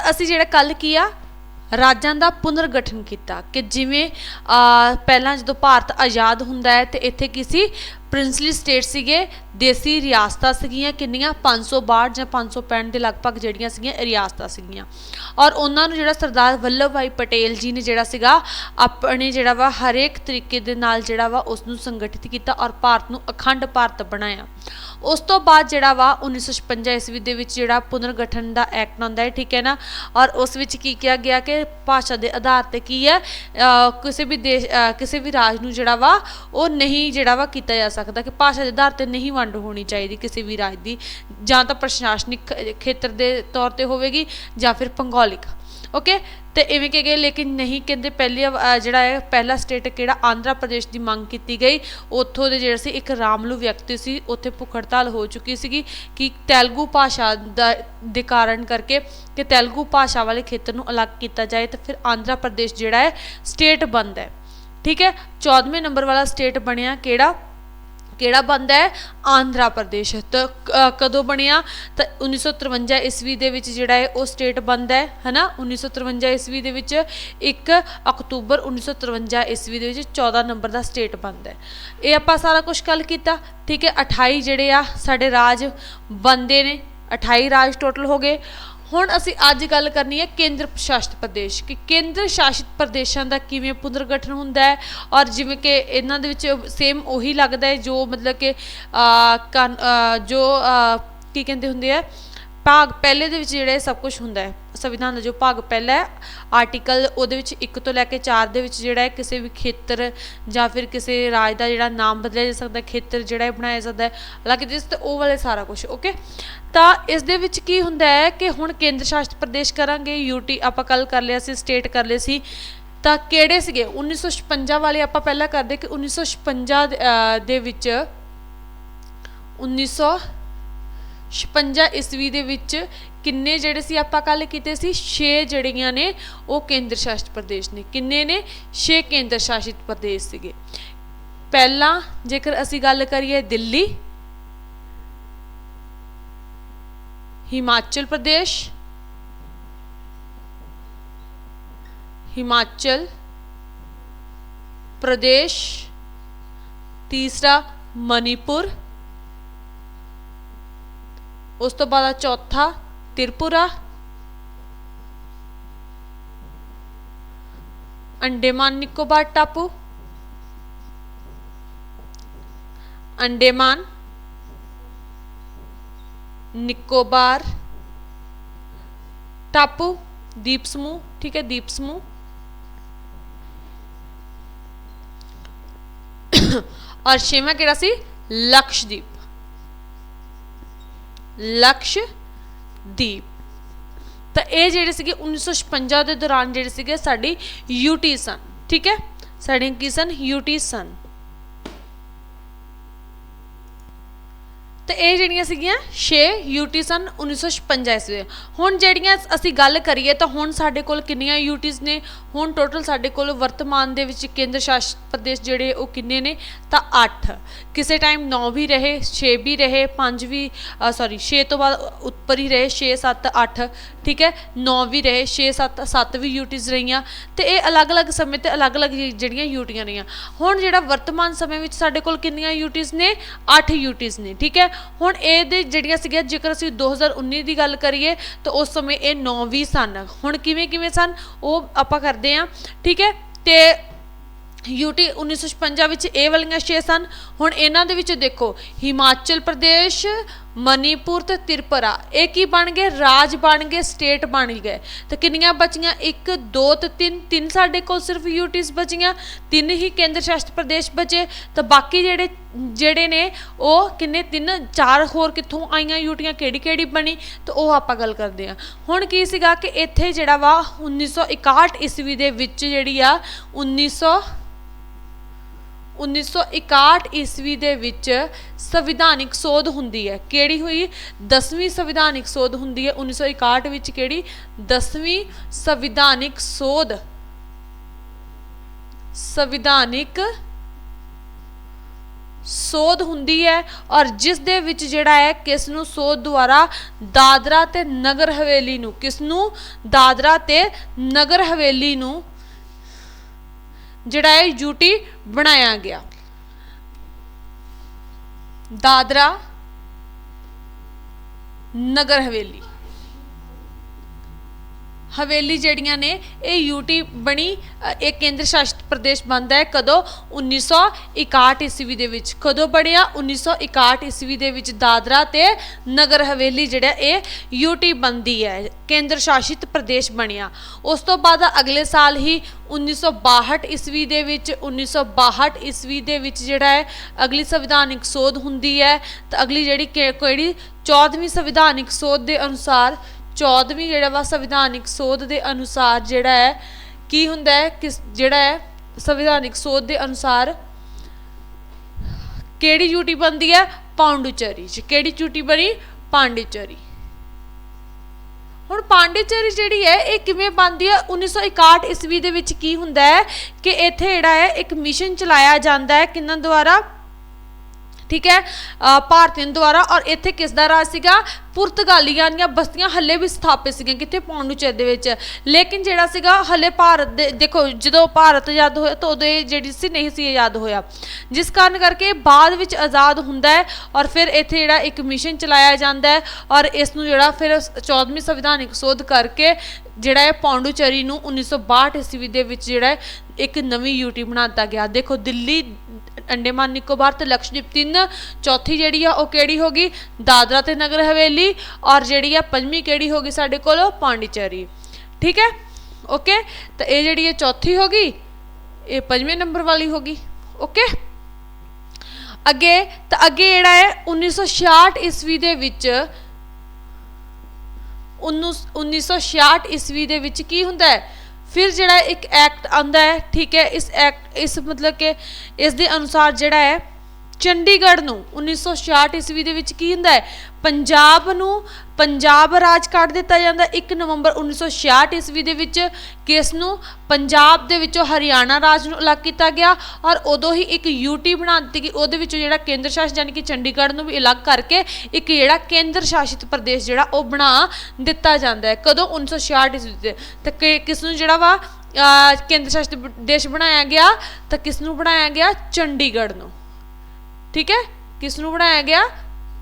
ਤਾਂ ਅਸੀਂ ਜਿਹੜਾ ਕੱਲ ਕੀ ਆ, ਰਾਜਾਂ ਦਾ ਪੁਨਰਗਠਨ ਕੀਤਾ ਕਿ ਜਿਵੇਂ ਪਹਿਲਾਂ ਜਦੋਂ ਭਾਰਤ ਆਜ਼ਾਦ ਹੁੰਦਾ ਹੈ ਤੇ ਇੱਥੇ ਕੀ ਸੀ ਪ੍ਰਿੰਸਲੀ ਸਟੇਟ ਸੀਗੇ, ਦੇਸੀ ਰਿਆਸਤਾਂ ਸੀਗੀਆਂ, ਕਿੰਨੀਆਂ? 562 ਜਾਂ 565 ਦੇ ਲਗਭਗ ਜਿਹੜੀਆਂ ਸੀਗੀਆਂ ਰਿਆਸਤਾਂ ਸੀਗੀਆਂ। ਔਰ ਉਹਨਾਂ ਨੂੰ ਜਿਹੜਾ ਸਰਦਾਰ ਵੱਲਭ ਭਾਈ ਪਟੇਲ ਜੀ ਨੇ ਜਿਹੜਾ ਸੀਗਾ, ਆਪਣੇ ਜਿਹੜਾ ਵਾ ਹਰੇਕ ਤਰੀਕੇ ਦੇ ਨਾਲ ਜਿਹੜਾ ਵਾ ਉਸ ਨੂੰ ਸੰਗਠਿਤ ਕੀਤਾ ਔਰ ਭਾਰਤ ਨੂੰ ਅਖੰਡ ਭਾਰਤ ਬਣਾਇਆ। ਉਸ ਤੋਂ ਬਾਅਦ ਜਿਹੜਾ ਵਾ 1956 ਈਸਵੀ ਦੇ ਵਿੱਚ ਜਿਹੜਾ ਪੁਨਰਗਠਨ ਦਾ ਐਕਟ ਆਉਂਦਾ ਹੈ, ਠੀਕ ਹੈ ਨਾ? ਔਰ ਉਸ ਵਿੱਚ ਕੀ ਕਿਹਾ ਗਿਆ ਕਿ ਭਾਸ਼ਾ ਦੇ ਆਧਾਰ ਤੇ ਕੀ ਹੈ? ਕਿਸੇ ਵੀ ਦੇਸ਼ ਕਿਸੇ ਵੀ ਰਾਜ ਨੂੰ ਜਿਹੜਾ ਵਾ ਉਹ ਨਹੀਂ ਜਿਹੜਾ ਵਾ ਕੀਤਾ ਜਾ ਸਕਦਾ। ਸਕਦਾ ਕਿ ਭਾਸ਼ਾ ਦੇ ਆਧਾਰ ਤੇ ਨਹੀਂ ਵੰਡ ਹੋਣੀ ਚਾਹੀਦੀ ਕਿਸੇ ਵੀ ਰਾਜ ਦੀ, ਜਾਂ ਤਾਂ ਪ੍ਰਸ਼ਾਸਨਿਕ ਖੇਤਰ ਦੇ ਤੌਰ ਤੇ ਹੋਵੇਗੀ, ਜਾਂ ਫਿਰ ਭੂਗੋਲਿਕ। ਓਕੇ ਤੇ ਇਵੇਂ ਕਿ ਗਏ, ਲੇਕਿਨ ਨਹੀਂ ਕਹਿੰਦੇ ਪਹਿਲੀ ਜਿਹੜਾ ਹੈ ਪਹਿਲਾ ਸਟੇਟ ਕਿਹੜਾ, ਆਂਧਰਾ ਪ੍ਰਦੇਸ਼ ਦੀ ਮੰਗ ਕੀਤੀ ਗਈ। ਉੱਥੋਂ ਦੇ ਜਿਹੜਾ ਸੀ, ਇੱਕ ਰਾਮਲੂ ਵਿਅਕਤੀ ਸੀ, ਉੱਥੇ ਭੁੱਖ ਹੜਤਾਲ ਹੋ ਚੁੱਕੀ ਸੀਗੀ ਕਿ ਤੇਲਗੂ ਭਾਸ਼ਾ ਦਾ, ਦੇ ਕਾਰਨ ਕਰਕੇ ਕਿ ਤੇਲਗੂ ਭਾਸ਼ਾ ਵਾਲੇ ਖੇਤਰ ਨੂੰ ਅਲੱਗ ਕੀਤਾ ਜਾਏ ਤਾਂ ਫਿਰ ਆਂਧਰਾ ਪ੍ਰਦੇਸ਼ ਜਿਹੜਾ ਹੈ ਸਟੇਟ ਬੰਦ ਹੈ। ਠੀਕ ਹੈ? 14ਵੇਂ ਨੰਬਰ ਵਾਲਾ ਸਟੇਟ ਬਣਿਆ ਕਿਹੜਾ? ਕਿਹੜਾ ਬੰਦਾ ਹੈ? ਆਂਧਰਾ ਪ੍ਰਦੇਸ਼। ਤਾਂ ਕ- ਕਦੋਂ ਬਣਿਆ? ਤਾਂ 1953 ਈਸਵੀ ਦੇ ਵਿੱਚ ਜਿਹੜਾ ਹੈ, ਉਹ ਸਟੇਟ ਬਣਦਾ ਹੈ, ਹਨਾ? 1953 ਈਸਵੀ ਦੇ ਵਿੱਚ 1 ਅਕਤੂਬਰ 1953 ਈਸਵੀ ਦੇ ਵਿੱਚ 14 ਨੰਬਰ ਦਾ ਸਟੇਟ ਬਣਦਾ ਹੈ। ਇਹ ਆਪਾਂ ਸਾਰਾ ਕੁਝ ਕੱਲ ਕੀਤਾ, ਠੀਕ ਹੈ? 28 ਜਿਹੜੇ ਆ, ਸਾਡੇ ਰਾਜ ਬੰਦੇ ਨੇ 28 ਰਾਜ ਟੋਟਲ ਹੋ ਗਏ। ਹੁਣ ਅਸੀਂ ਅੱਜ ਗੱਲ ਕਰਨੀ ਹੈ ਕੇਂਦਰ ਸ਼ਾਸਿਤ ਪ੍ਰਦੇਸ਼ ਕਿ ਕੇਂਦਰ ਸ਼ਾਸਿਤ ਪ੍ਰਦੇਸ਼ਾਂ ਦਾ ਕਿਵੇਂ ਪੁਨਰਗਠਨ ਹੁੰਦਾ ਹੈ ਔਰ ਜਿਵੇਂ ਕਿ ਇਹਨਾਂ ਦੇ ਵਿੱਚ ਸੇਮ ਉਹੀ ਲੱਗਦਾ ਹੈ ਜੋ ਮਤਲਬ ਕਿ ਅਹ, ਜੋ ਕੀ ਕਹਿੰਦੇ ਹੁੰਦੇ ਆ ਭਾਗ ਪਹਿਲੇ ਦੇ ਵਿੱਚ ਜਿਹੜਾ ਸਭ ਕੁਝ ਹੁੰਦਾ ਹੈ ਸੰਵਿਧਾਨ ਦਾ ਜੋ ਭਾਗ ਪਹਿਲਾ ਹੈ ਆਰਟੀਕਲ ਉਹਦੇ ਵਿੱਚ 1 ਤੋਂ ਲੈ ਕੇ 4 ਦੇ ਵਿੱਚ ਜਿਹੜਾ ਹੈ ਕਿਸੇ ਵੀ ਖੇਤਰ ਜਾਂ ਫਿਰ ਕਿਸੇ ਰਾਜ ਦਾ ਜਿਹੜਾ ਨਾਮ ਬਦਲਿਆ ਜਾ ਸਕਦਾ ਖੇਤਰ ਜਿਹੜਾ ਹੈ ਬਣਾਇਆ ਜਾਂਦਾ ਹੈ ਹਾਲਾਂਕਿ ਜਿਸ ਤੇ ਉਹ ਵਾਲੇ ਸਾਰਾ ਕੁਝ ਓਕੇ ਤਾਂ ਇਸ ਦੇ ਵਿੱਚ ਕੀ ਹੁੰਦਾ ਹੈ ਕਿ ਹੁਣ ਕੇਂਦਰ ਸ਼ਾਸਿਤ ਪ੍ਰਦੇਸ਼ ਕਰਾਂਗੇ ਯੂਟੀ ਆਪਾਂ ਕੱਲ ਕਰ ਲਿਆ ਸੀ ਸਟੇਟ ਕਰ ਲਏ ਸੀ ਤਾਂ ਕਿਹੜੇ ਸੀਗੇ? 1956 ਵਾਲੇ ਆਪਾਂ ਪਹਿਲਾਂ ਕਰਦੇ ਕਿ 1956 ਦੇ, ਅਹ, ਦੇ ਵਿੱਚ 1956 ਈਸਵੀ ਦੇ ਵਿੱਚ ਕਿੰਨੇ ਜਿਹੜੇ ਸੀ, ਆਪਾਂ ਕੱਲ ਕੀਤੇ ਸੀ 6 ਜਿਹੜੀਆਂ ਨੇ ਉਹ ਕੇਂਦਰ ਸ਼ਾਸਿਤ ਪ੍ਰਦੇਸ਼ ਨੇ। ਕਿੰਨੇ ਨੇ? 6 ਕੇਂਦਰ ਸ਼ਾਸਿਤ ਪ੍ਰਦੇਸ਼ ਸੀਗੇ। ਪਹਿਲਾਂ ਜੇਕਰ ਅਸੀਂ ਗੱਲ ਕਰੀਏ ਦਿੱਲੀ, ਹਿਮਾਚਲ ਪ੍ਰਦੇਸ਼ ਹਿਮਾਚਲ ਪ੍ਰਦੇਸ਼, ਤੀਸਰਾ ਮਨੀਪੁਰ ਉਸ ਤੋਂ ਬਾਅਦ ਆ ਚੌਥਾ, ਤ੍ਰਿਪੁਰਾ। ਅੰਡੇਮਾਨ ਨਿਕੋਬਾਰ ਟਾਪੂ। ਅੰਡੇਮਾਨ ਨਿਕੋਬਾਰ ਟਾਪੂ ਦੀਪ ਸਮੂਹ ਠੀਕ ਹੈ ਦੀਪ ਸਮੂਹ ਔਰ ਛੇਵਾਂ ਕਿਹੜਾ ਸੀ? ਲਕਸ਼ਦੀਪ। ਲਕਸ਼ਦੀਪ ਤਾਂ ਇਹ ਜਿਹੜੇ ਸੀਗੇ 1956 ਦੇ ਦੌਰਾਨ ਜਿਹੜੇ ਸੀਗੇ ਸਾਡੀ ਯੂਟੀ ਸਨ, ਠੀਕ ਹੈ? ਸਾਡੀਆਂ ਕੀ ਸਨ? ਯੂਟੀ ਸਨ। ਤੇ ਇਹ ਜਿਹੜੀਆਂ ਸੀਗੀਆਂ 6 ਯੂਟੀ ਸਨ 1956 ਈਸਵੀ ਹੁਣ ਜਿਹੜੀਆਂ ਅਸੀਂ ਗੱਲ ਕਰੀਏ ਤਾਂ ਹੁਣ ਸਾਡੇ ਕੋਲ ਕਿੰਨੀਆਂ ਯੂਟੀਜ਼ ਨੇ? ਹੁਣ ਟੋਟਲ ਸਾਡੇ ਕੋਲ ਵਰਤਮਾਨ ਦੇ ਵਿੱਚ ਕੇਂਦਰ ਸ਼ਾਸਿਤ ਪ੍ਰਦੇਸ਼ ਜਿਹੜੇ ਉਹ ਕਿੰਨੇ ਨੇ? ਤਾਂ 8 ਕਿਸੇ ਟਾਈਮ 9 ਵੀ ਰਹੇ 6 ਵੀ ਰਹੇ 5 ਵੀ ਸੌਰੀ 6 ਤੋਂ ਬਾਅਦ ਉੱਪਰ ਹੀ ਰਹੇ 6 7 8 ਠੀਕ ਹੈ? 9 ਵੀ ਰਹੇ 6 7 7 ਵੀ ਯੂਟੀਜ਼ ਰਹੀਆਂ। ਤੇ ਇਹ ਅਲੱਗ-ਅਲੱਗ ਸਮੇਂ ਤੇ ਅਲੱਗ-ਅਲੱਗ ਜਿਹੜੀਆਂ ਯੂਟੀਆਂ ਰਹੀਆਂ। ਹੁਣ ਜਿਹੜਾ ਵਰਤਮਾਨ ਸਮੇਂ ਵਿੱਚ ਸਾਡੇ ਕੋਲ ਕਿੰਨੀਆਂ ਯੂਟੀਜ਼ ਨੇ? 8 ਯੂਟੀਜ਼ ਨੇ। ਠੀਕ ਹੈ? ਹੁਣ ਇਹਦੇ ਜਿਹੜੀਆਂ ਸੀਗੀਆਂ, ਜੇਕਰ ਅਸੀਂ 2019 ਦੀ ਗੱਲ ਕਰੀਏ, ਤਾਂ ਉਸ ਸਮੇਂ ਇਹ 9 ਵੀ ਸਨ। ਹੁਣ ਕਿਵੇਂ ਕਿਵੇਂ ਸਨ, ਉਹ ਆਪਾਂ ਕਰਦੇ ਹਾਂ, ਠੀਕ ਹੈ? ਤੇ ਯੂਟੀ 1956 ਵਿੱਚ ਇਹ ਵਾਲੀਆਂ 6 ਸਨ। ਹੁਣ ਇਹਨਾਂ ਦੇ ਵਿੱਚ ਦੇਖੋ, ਹਿਮਾਚਲ ਪ੍ਰਦੇਸ਼ ਮਨੀਪੁਰ ਤੇ ਤ੍ਰਿਪੁਰਾ। ਇਹ ਕੀ ਬਣ ਗਏ? ਰਾਜ ਬਣ ਗਏ, ਸਟੇਟ ਬਣ ਗਏ। ਤੇ ਕਿੰਨੀਆਂ ਬਚੀਆਂ? 1 2 ਤੇ 3 ਤਿੰਨ ਸਾਡੇ ਕੋਲ ਸਿਰਫ ਯੂਟੀਜ਼ ਬਚੀਆਂ, ਤਿੰਨ ਹੀ ਕੇਂਦਰ ਸ਼ਾਸਿਤ ਪ੍ਰਦੇਸ਼ ਬਚੇ। ਤਾਂ ਬਾਕੀ ਜਿਹੜੇ ਜਿਹੜੇ ਨੇ, ਉਹ ਕਿੰਨੇ? ਤਿੰਨ, ਚਾਰ ਹੋਰ ਕਿੱਥੋਂ ਆਈਆਂ ਯੂਟੀਆਂ ਕਿਹੜੀ ਕਿਹੜੀ ਬਣੀ? ਤਾਂ ਉਹ ਆਪਾਂ ਗੱਲ ਕਰਦੇ ਹਾਂ। ਹੁਣ ਕੀ ਸੀਗਾ ਕਿ ਇੱਥੇ ਜਿਹੜਾ ਵਾ 1961 ਈਸਵੀ ਦੇ ਵਿੱਚ ਜਿਹੜੀ ਆ 1900 1961 ਈਸਵੀ ਦੇ ਵਿੱਚ ਸੰਵਿਧਾਨਿਕ ਸੋਧ ਹੁੰਦੀ ਹੈ। ਕਿਹੜੀ ਹੋਈ? 10ਵੀਂ ਸੰਵਿਧਾਨਿਕ ਸੋਧ ਹੁੰਦੀ ਹੈ। 1961 ਵਿੱਚ ਕਿਹੜੀ? 10ਵੀਂ ਸੰਵਿਧਾਨਿਕ ਸੋਧ। ਸੰਵਿਧਾਨਿਕ ਸੋਧ ਹੁੰਦੀ ਹੈ ਔਰ ਜਿਸ ਦੇ ਵਿੱਚ ਜਿਹੜਾ ਹੈ, ਕਿਸ ਨੂੰ ਸੋਧ ਦੁਆਰਾ ਦਾਦਰਾ ਤੇ ਨਗਰ ਹਵੇਲੀ ਨੂੰ, ਕਿਸ ਨੂੰ? ਦਾਦਰਾ ਤੇ ਨਗਰ ਹਵੇਲੀ ਨੂੰ ਜਿਹੜਾ ਹੈ ਯੂਟੀ ਬਣਾਇਆ ਗਿਆ। ਦਾਦਰਾ ਨਗਰ ਹਵੇਲੀ। ਹਵੇਲੀ ਜਿਹੜੀਆਂ ਨੇ, ਇਹ ਯੂਟੀ ਬਣੀ ਇਹ ਕੇਂਦਰ ਸ਼ਾਸਿਤ ਪ੍ਰਦੇਸ਼ ਬਣਦਾ ਹੈ। ਕਦੋਂ? 1961 ਈਸਵੀ ਦੇ ਵਿੱਚ। ਕਦੋਂ ਬਣਿਆ? 1961 ਈਸਵੀ ਦੇ ਵਿੱਚ ਦਾਦਰਾ ਤੇ ਨਗਰ ਹਵੇਲੀ ਜਿਹੜਾ, ਇਹ ਯੂਟੀ ਬਣਦੀ ਹੈ। ਕੇਂਦਰ ਸ਼ਾਸਿਤ ਪ੍ਰਦੇਸ਼ ਬਣਿਆ। ਉਸ ਤੋਂ ਬਾਅਦ ਅਗਲੇ ਸਾਲ ਹੀ 1962 ਈਸਵੀ ਦੇ ਵਿੱਚ 1962 ਈਸਵੀ ਦੇ ਵਿੱਚ ਜਿਹੜਾ ਹੈ, ਅਗਲੀ ਸੰਵਿਧਾਨਿਕ ਸੋਧ ਹੁੰਦੀ ਹੈ। ਤਾਂ ਅਗਲੀ ਜਿਹੜੀ ਕਿਹੜੀ? 14ਵੀਂ ਸੰਵਿਧਾਨਿਕ ਸੋਧ ਦੇ ਅਨੁਸਾਰ 14ਵੀਂ ਜਿਹੜਾ ਵਾ ਸੰਵਿਧਾਨਿਕ ਸੋਧ ਦੇ ਅਨੁਸਾਰ ਜਿਹੜਾ ਹੈ, ਕੀ ਹੁੰਦਾ ਹੈ, ਕਿਸ ਜਿਹੜਾ ਹੈ, ਸੰਵਿਧਾਨਿਕ ਸੋਧ ਦੇ ਅਨੁਸਾਰ ਕਿਹੜੀ ਯੂਟੀ ਬਣਦੀ ਹੈ? ਪਾਂਡੂਚੇਰੀ ਚ। ਕਿਹੜੀ ਯੂਟੀ ਬਣੀ? ਪਾਂਡੀਚੇਰੀ। ਹੁਣ ਪਾਂਡੀਚੇਰੀ ਜਿਹੜੀ ਹੈ, ਇਹ ਕਿਵੇਂ ਬਣਦੀ ਹੈ? 1961 ਈਸਵੀ ਦੇ ਵਿੱਚ ਕੀ ਹੁੰਦਾ ਹੈ ਕਿ ਇੱਥੇ ਜਿਹੜਾ ਹੈ, ਇੱਕ ਮਿਸ਼ਨ ਚਲਾਇਆ ਜਾਂਦਾ ਹੈ ਕਿੰਨਾਂ ਦੁਆਰਾ? ਠੀਕ ਹੈ ਭਾਰਤੀਆਂ ਦੁਆਰਾ। ਔਰ ਇੱਥੇ ਕਿਸ ਦਾ ਰਾਜ ਸੀਗਾ? ਪੁਰਤਗਾਲੀਆਂ ਦੀਆਂ ਬਸਤੀਆਂ ਹੱਲੇ ਵੀ ਸਥਾਪਿਤ ਸੀਗੀਆਂ ਕਿੱਥੇ ਪੌਂਡੂਚੇਰੀ ਦੇ ਵਿੱਚ। ਲੇਕਿਨ ਜਿਹੜਾ ਸੀਗਾ, ਹੱਲੇ ਭਾਰਤ ਦੇ ਦੇਖੋ, ਜਦੋਂ ਭਾਰਤ ਆਜ਼ਾਦ ਹੋਇਆ, ਤਾਂ ਉਦੋਂ ਇਹ ਜਿਹੜੀ ਸੀ, ਨਹੀਂ ਸੀ ਆਜ਼ਾਦ ਹੋਇਆ। ਜਿਸ ਕਾਰਨ ਕਰਕੇ ਬਾਅਦ ਵਿੱਚ ਆਜ਼ਾਦ ਹੁੰਦਾ ਹੈ ਔਰ ਫਿਰ ਇੱਥੇ ਜਿਹੜਾ ਇੱਕ ਮਿਸ਼ਨ ਚਲਾਇਆ ਜਾਂਦਾ ਹੈ ਔਰ ਇਸ ਨੂੰ ਜਿਹੜਾ ਫਿਰ 14ਵੀਂ ਸੰਵਿਧਾਨਿਕ ਸੋਧ ਕਰਕੇ ਜਿਹੜਾ ਹੈ ਪੌਂਡੂਚੇਰੀ ਨੂੰ 1962 ਈਸਵੀ ਦੇ ਵਿੱਚ ਜਿਹੜਾ ਹੈ, ਇੱਕ ਨਵੀਂ ਯੂਟੀ ਬਣਾ ਦਿੱਤਾ ਗਿਆ। ਦੇਖੋ, ਦਿੱਲੀ, ਅੰਡੇਮਾਨ, ਨਿਕੋਬਾਰ ਤੇ ਲਕਸ਼ਦੀਪ ਤਿੰਨ, ਚੌਥੀ ਜਿਹੜੀ ਆ ਉਹ ਕਿਹੜੀ ਹੋ ਗਈ? ਦਾਦਰਾ ਤੇ ਨਗਰ ਹਵੇਲੀ ਔਰ ਜਿਹੜੀ ਆ ਪੰਜਵੀਂ ਕਿਹੜੀ ਹੋ ਗਈ ਸਾਡੇ ਕੋਲ? ਪਾਂਡੀਚੇਰੀ। ਠੀਕ ਹੈ? ਓਕੇ? ਤਾਂ ਇਹ ਜਿਹੜੀ ਹੈ ਚੌਥੀ ਹੋ ਗਈ, ਇਹ ਪੰਜਵੇਂ ਨੰਬਰ ਵਾਲੀ ਹੋ ਗਈ। ਓਕੇ? ਅੱਗੇ, ਤਾਂ ਅੱਗੇ ਜਿਹੜਾ ਹੈ 1966 ਈਸਵੀ ਦੇ ਵਿੱਚ 1966 ਈਸਵੀ ਦੇ ਵਿੱਚ ਕੀ ਹੁੰਦਾ ਹੈ? ਫਿਰ ਜਿਹੜਾ ਇੱਕ ਐਕਟ ਆਂਦਾ ਹੈ, ਠੀਕ ਹੈ, ਇਸ ਐਕਟ ਇਸ ਮਤਲਬ ਕਿ ਇਸ ਦੇ ਅਨੁਸਾਰ ਜਿਹੜਾ ਹੈ, ਚੰਡੀਗੜ੍ਹ ਨੂੰ 1966 ਈਸਵੀ ਦੇ ਵਿੱਚ ਕੀ ਹੁੰਦਾ ਹੈ? ਪੰਜਾਬ ਨੂੰ ਪੰਜਾਬ ਰਾਜ ਕੱਢ ਦਿੱਤਾ ਜਾਂਦਾ। 1 ਨਵੰਬਰ 1966 ਈਸਵੀ ਦੇ ਵਿੱਚ ਕਿਸ ਨੂੰ? ਪੰਜਾਬ ਦੇ ਵਿੱਚੋਂ ਹਰਿਆਣਾ ਰਾਜ ਨੂੰ ਅਲੱਗ ਕੀਤਾ ਗਿਆ ਔਰ ਉਦੋਂ ਹੀ ਇੱਕ ਯੂਟੀ ਬਣਾ ਦਿੱਤੀ ਗਈ। ਉਹਦੇ ਵਿੱਚੋਂ ਜਿਹੜਾ ਕੇਂਦਰ ਸ਼ਾਸਿਤ ਯਾਨੀ ਕਿ ਚੰਡੀਗੜ੍ਹ ਨੂੰ ਵੀ ਅਲੱਗ ਕਰਕੇ ਇੱਕ ਜਿਹੜਾ ਕੇਂਦਰ ਸ਼ਾਸਿਤ ਪ੍ਰਦੇਸ਼ ਜਿਹੜਾ ਉਹ ਬਣਾ ਦਿੱਤਾ ਜਾਂਦਾ ਹੈ। ਕਦੋਂ? 1966 ਈਸਵੀ ਤੇ ਤੇ ਕਿ- ਕਿਸ ਨੂੰ ਜਿਹੜਾ ਵਾ? ਕੇਂਦਰ ਸ਼ਾਸਿਤ ਪ੍ਰਦੇਸ਼ ਬਣਾਇਆ ਗਿਆ। ਤਾਂ ਕਿਸ ਨੂੰ ਬਣਾਇਆ ਗਿਆ? ਚੰਡੀਗੜ੍ਹ ਨੂੰ। ਠੀਕ ਹੈ? ਕਿਸ ਨੂੰ ਬਣਾਇਆ ਗਿਆ?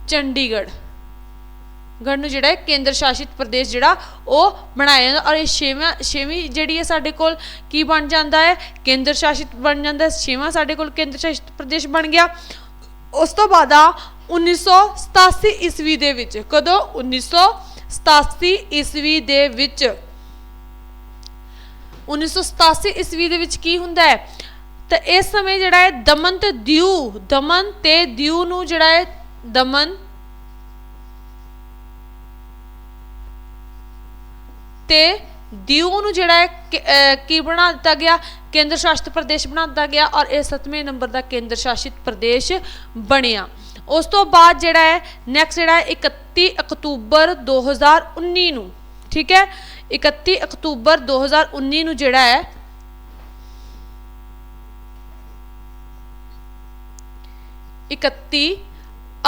ਚੰਡੀਗੜ੍ਹ। ਗੜ ਨੂੰ ਜਿਹੜਾ ਹੈ ਕੇਂਦਰ ਸ਼ਾਸਿਤ ਪ੍ਰਦੇਸ਼ ਜਿਹੜਾ ਉਹ ਬਣਾਇਆ ਜਾਂਦਾ ਔਰ ਇਹ ਛੇਵਾਂ, ਛੇਵੀਂ ਜਿਹੜੀ ਹੈ ਸਾਡੇ ਕੋਲ ਕੀ ਬਣ ਜਾਂਦਾ ਹੈ? ਕੇਂਦਰ ਸ਼ਾਸਿਤ ਬਣ ਜਾਂਦਾ ਛੇਵਾਂ ਸਾਡੇ ਕੋਲ ਕੇਂਦਰ ਸ਼ਾਸਿਤ ਪ੍ਰਦੇਸ਼ ਬਣ ਗਿਆ। ਉਸ ਤੋਂ ਬਾਅਦ ਆ 1987 ਈਸਵੀ ਦੇ ਵਿੱਚ, ਕਦੋਂ? 1987 ਈਸਵੀ ਦੇ ਵਿੱਚ। 1987 ਈਸਵੀ ਦੇ ਵਿੱਚ ਕੀ ਹੁੰਦਾ ਹੈ? ਤਾਂ ਇਸ ਸਮੇਂ ਜਿਹੜਾ ਹੈ ਦਮਨ ਤੇ ਦਿਊ, ਦਮਨ ਤੇ ਦਿਊ ਨੂੰ ਜਿਹੜਾ ਹੈ ਦਮਨ ਤੇ ਦਿਊ ਨੂੰ ਜਿਹੜਾ ਹੈ ਕੀ ਬਣਾ ਦਿੱਤਾ ਗਿਆ? ਕੇਂਦਰ ਸ਼ਾਸਿਤ ਪ੍ਰਦੇਸ਼ ਬਣਾ ਦਿੱਤਾ ਗਿਆ ਔਰ ਇਹ 7ਵੇਂ ਨੰਬਰ ਦਾ ਕੇਂਦਰ ਸ਼ਾਸਿਤ ਪ੍ਰਦੇਸ਼ ਬਣਿਆ। ਉਸ ਤੋਂ ਬਾਅਦ ਜਿਹੜਾ ਹੈ ਨੈਕਸਟ ਜਿਹੜਾ ਹੈ 31 ਅਕਤੂਬਰ 2019 ਨੂੰ, ਠੀਕ ਹੈ? 31 ਅਕਤੂਬਰ 2019 ਨੂੰ ਜਿਹੜਾ ਹੈ, ਇਕੱਤੀ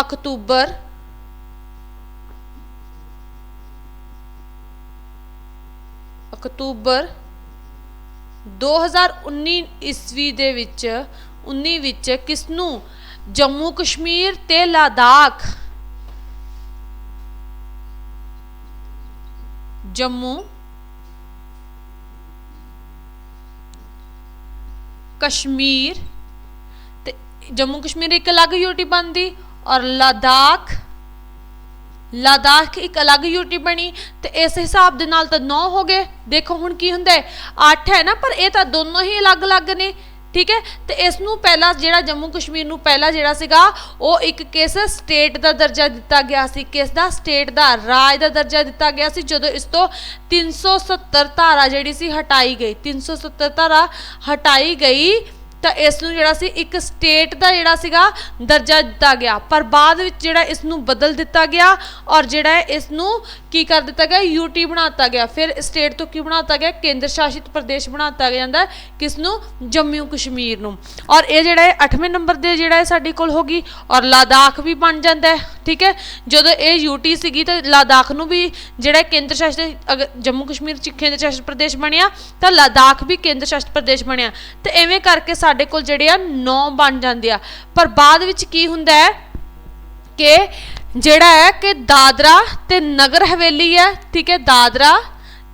ਅਕਤੂਬਰ ਅਕਤੂਬਰ 2019 ਈਸਵੀ ਦੇ ਵਿੱਚ 19 ਵਿੱਚ ਕਿਸ ਨੂੰ ਜੰਮੂ ਕਸ਼ਮੀਰ ਤੇ ਲਦਾਖ, ਜੰਮੂ ਕਸ਼ਮੀਰ ਤੇ, ਜੰਮੂ ਕਸ਼ਮੀਰ ਇੱਕ ਅਲੱਗ ਯੂਟੀ ਬਣਦੀ ਔਰ ਲਦਾਖ ਲਦਾਖ ਇੱਕ ਅਲੱਗ ਯੂਟੀ ਬਣੀ ਤੇ ਇਸ ਹਿਸਾਬ ਦੇ ਨਾਲ ਤਾਂ 9 ਹੋ ਗਏ। ਦੇਖੋ ਹੁਣ ਕੀ ਹੁੰਦਾ ਹੈ। 8 ਹੈ ਨਾ, ਪਰ ਇਹ ਤਾਂ ਦੋਨੋਂ ਹੀ ਅਲੱਗ-ਅਲੱਗ ਨੇ, ਠੀਕ ਹੈ? ਤੇ ਇਸ ਨੂੰ ਪਹਿਲਾਂ ਜਿਹੜਾ ਜੰਮੂ ਕਸ਼ਮੀਰ ਨੂੰ ਪਹਿਲਾਂ ਜਿਹੜਾ ਸੀਗਾ, ਉਹ ਇੱਕ ਕਿਸ ਸਟੇਟ ਦਾ ਦਰਜਾ ਦਿੱਤਾ ਗਿਆ ਸੀ? ਕਿਸ ਦਾ? ਸਟੇਟ ਦਾ ਰਾਜ ਦਾ ਦਰਜਾ ਦਿੱਤਾ ਗਿਆ ਸੀ, ਜਦੋਂ ਇਸ ਤੋਂ 370 ਧਾਰਾ ਜਿਹੜੀ ਸੀ ਹਟਾਈ ਗਈ। 370 ਧਾਰਾ ਹਟਾਈ ਗਈ ਤਾਂ ਇਸ ਨੂੰ ਜਿਹੜਾ ਸੀ, ਇੱਕ ਸਟੇਟ ਦਾ ਜਿਹੜਾ ਸੀਗਾ, ਦਰਜਾ ਦਿੱਤਾ ਗਿਆ। ਪਰ ਬਾਅਦ ਵਿੱਚ ਜਿਹੜਾ ਇਸ ਨੂੰ ਬਦਲ ਦਿੱਤਾ ਗਿਆ ਔਰ ਜਿਹੜਾ ਹੈ, ਇਸ ਨੂੰ ਕੀ ਕਰ ਦਿੱਤਾ ਗਿਆ? ਯੂਟੀ ਬਣਾਤਾ ਗਿਆ। ਫਿਰ ਸਟੇਟ ਤੋਂ ਕੀ ਬਣਾਤਾ ਗਿਆ? ਕੇਂਦਰ ਸ਼ਾਸਿਤ ਪ੍ਰਦੇਸ਼ ਬਣਾਤਾ ਜਾਂਦਾ, ਕਿਸ ਨੂੰ? ਜੰਮੂ ਕਸ਼ਮੀਰ ਨੂੰ। ਔਰ ਇਹ ਜਿਹੜਾ ਹੈ 8ਵੇਂ ਨੰਬਰ ਦੇ ਜਿਹੜਾ ਹੈ, ਸਾਡੇ ਕੋਲ ਹੋ ਗਈ। ਔਰ ਲਦਾਖ ਵੀ ਬਣ ਜਾਂਦਾ ਹੈ, ਠੀਕ ਹੈ? ਜਦੋਂ ਇਹ ਯੂਟੀ ਸੀਗੀ, ਤਾਂ ਲਦਾਖ ਨੂੰ ਵੀ ਜਿਹੜਾ ਕੇਂਦਰ ਸ਼ਾਸਿਤ ਅਗਰ ਜੰਮੂ ਕਸ਼ਮੀਰ ਚ ਕੇਂਦਰ ਸ਼ਾਸਿਤ ਪ੍ਰਦੇਸ਼ ਬਣਿਆ, ਤਾਂ ਲਦਾਖ ਵੀ ਕੇਂਦਰ ਸ਼ਾਸਿਤ ਪ੍ਰਦੇਸ਼ ਬਣਿਆ। ਤੇ ਐਵੇਂ ਕਰਕੇ ਸਾਡੇ ਕੋਲ ਜਿਹੜੇ ਆ 9 ਬਣ ਜਾਂਦੇ ਆ। ਪਰ ਬਾਅਦ ਵਿੱਚ ਕੀ ਹੁੰਦਾ ਹੈ ਕਿ ਜਿਹੜਾ ਹੈ ਕਿ ਦਾਦਰਾ ਤੇ ਨਗਰ ਹਵੇਲੀ ਹੈ, ਠੀਕ ਹੈ, ਦਾਦਰਾ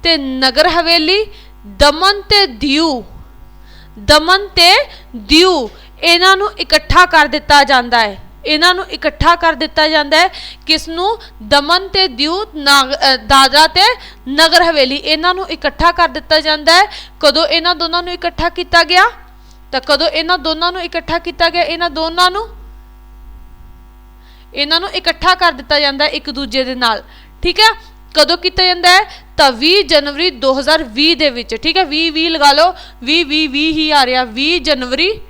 ਤੇ ਨਗਰ ਹਵੇਲੀ, ਦਮਨ ਤੇ ਦਿਊ, ਦਮਨ ਤੇ ਦਿਊ, ਇਹਨਾਂ ਨੂੰ ਇਕੱਠਾ ਕਰ ਦਿੱਤਾ ਜਾਂਦਾ ਹੈ। ਇਹਨਾਂ ਨੂੰ ਇਕੱਠਾ ਕਰ ਦਿੱਤਾ ਜਾਂਦਾ ਹੈ ਕਿਸ ਨੂੰ? ਦਮਨ ਤੇ ਦਿਊ, ਨਾਗ- ਦਾਦਰਾ ਤੇ ਨਗਰ ਹਵੇਲੀ। ਇਹਨਾਂ ਨੂੰ ਇਕੱਠਾ ਕਰ ਦਿੱਤਾ ਜਾਂਦਾ ਹੈ। ਕਦੋਂ ਇਹਨਾਂ ਦੋਨਾਂ ਨੂੰ ਇਕੱਠਾ ਕੀਤਾ ਗਿਆ? ਤਾਂ ਕਦੋਂ ਇਹਨਾਂ ਦੋਨਾਂ ਨੂੰ ਇਕੱਠਾ ਕੀਤਾ ਗਿਆ? ਇਹਨਾਂ ਦੋਨਾਂ ਨੂੰ? ਇਹਨਾਂ ਨੂੰ ਇਕੱਠਾ ਕਰ ਦਿੱਤਾ ਜਾਂਦਾ ਇੱਕ ਦੂਜੇ ਦੇ ਨਾਲ। ਠੀਕ ਹੈ? ਕਦੋਂ ਕੀਤਾ ਜਾਂਦਾ ਹੈ? ਤਾਂ 20 ਜਨਵਰੀ 2020 ਦੇ ਵਿੱਚ। ਠੀਕ ਹੈ? 20 20 ਲਗਾ ਲਓ। 20 20 20 ਹੀ ਆ ਰਿਹਾ। 20 ਜਨਵਰੀ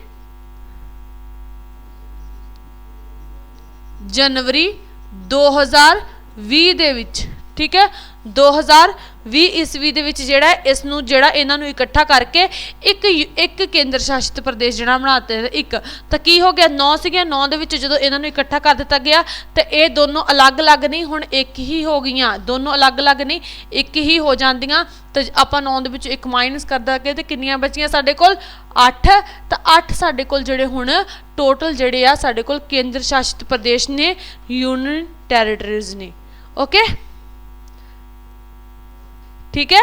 ਜਨਵਰੀ 2020 ਦੇ ਵਿੱਚ। ਠੀਕ ਹੈ? 2020 ਈਸਵੀ ਦੇ ਵਿੱਚ ਜਿਹੜਾ ਇਸ ਨੂੰ ਜਿਹੜਾ ਇਹਨਾਂ ਨੂੰ ਇਕੱਠਾ ਕਰਕੇ ਇੱਕ ਯੂ- ਇੱਕ ਕੇਂਦਰ ਸ਼ਾਸਿਤ ਪ੍ਰਦੇਸ਼ ਜਿਹੜਾ ਬਣਾਤੇ ਇੱਕ। ਤਾਂ ਕੀ ਹੋ ਗਿਆ? 9 ਸੀਗੀਆਂ 9 ਦੇ ਵਿੱਚ ਜਦੋਂ ਇਹਨਾਂ ਨੂੰ ਇਕੱਠਾ ਕਰ ਦਿੱਤਾ ਗਿਆ, ਤੇ ਇਹ ਦੋਨੋਂ ਅਲੱਗ-ਅਲੱਗ ਨਹੀਂ, ਹੁਣ ਇੱਕ ਹੀ ਹੋ ਗਈਆਂ। ਦੋਨੋਂ ਅਲੱਗ-ਅਲੱਗ ਨਹੀਂ, ਇੱਕ ਹੀ ਹੋ ਜਾਂਦੀਆਂ। ਤੇ ਆਪਾਂ 9 ਦੇ ਵਿੱਚ ਇੱਕ ਮਾਈਨਸ ਕਰਦਾ ਦਾਂਗੇ ਤੇ ਕਿੰਨੀਆਂ ਬਚੀਆਂ ਸਾਡੇ ਕੋਲ? 8 ਤਾਂ 8 ਸਾਡੇ ਕੋਲ ਜਿਹੜੇ ਹੁਣ ਟੋਟਲ ਜਿਹੜੇ ਆ, ਸਾਡੇ ਕੋਲ ਕੇਂਦਰ ਸ਼ਾਸਿਤ ਪ੍ਰਦੇਸ਼ ਨੇ ਯੂਨੀਅਨ ਟੈਰੀਟਰੀਜ਼ ਨੇ। ਓਕੇ ਠੀਕ ਹੈ?